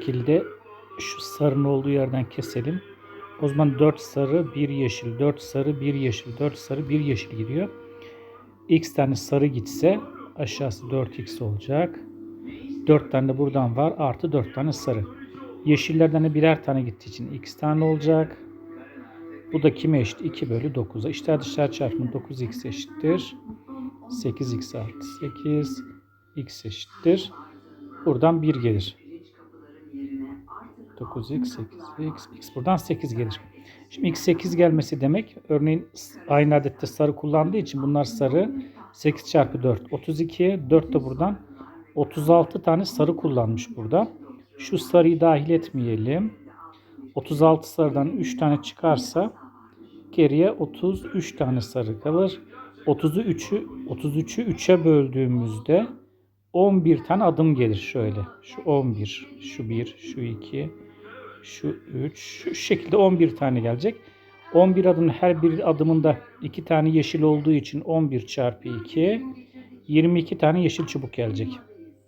şekilde şu sarının olduğu yerden keselim. O zaman 4 sarı, 1 yeşil, 4 sarı, 1 yeşil, 4 sarı, 1 yeşil gidiyor. X tane sarı gitse aşağısı 4x olacak. 4 tane de buradan var artı 4 tane sarı. Yeşillerden de birer tane gittiği için x tane olacak. Bu da kime eşit? 2 bölü 9'a. İşler dışlar çarpımı 9x eşittir. 8x artı 8 x eşittir. Buradan 1 gelir. 9x, 8x, x buradan 8 gelir. Şimdi x 8 gelmesi demek örneğin aynı adette sarı kullandığı için bunlar sarı 8 çarpı 4 32 4 de buradan 36 tane sarı kullanmış burada. Şu sarıyı dahil etmeyelim. 36 sarıdan 3 tane çıkarsa geriye 33 tane sarı kalır. 30'u 3'ü 33'ü 3'e böldüğümüzde 11 tane adım gelir şöyle. Şu 11, şu 1, şu 2, şu 3, şu şekilde 11 tane gelecek. 11 adımın her bir adımında 2 tane yeşil olduğu için 11 çarpı 2 22 tane yeşil çubuk gelecek.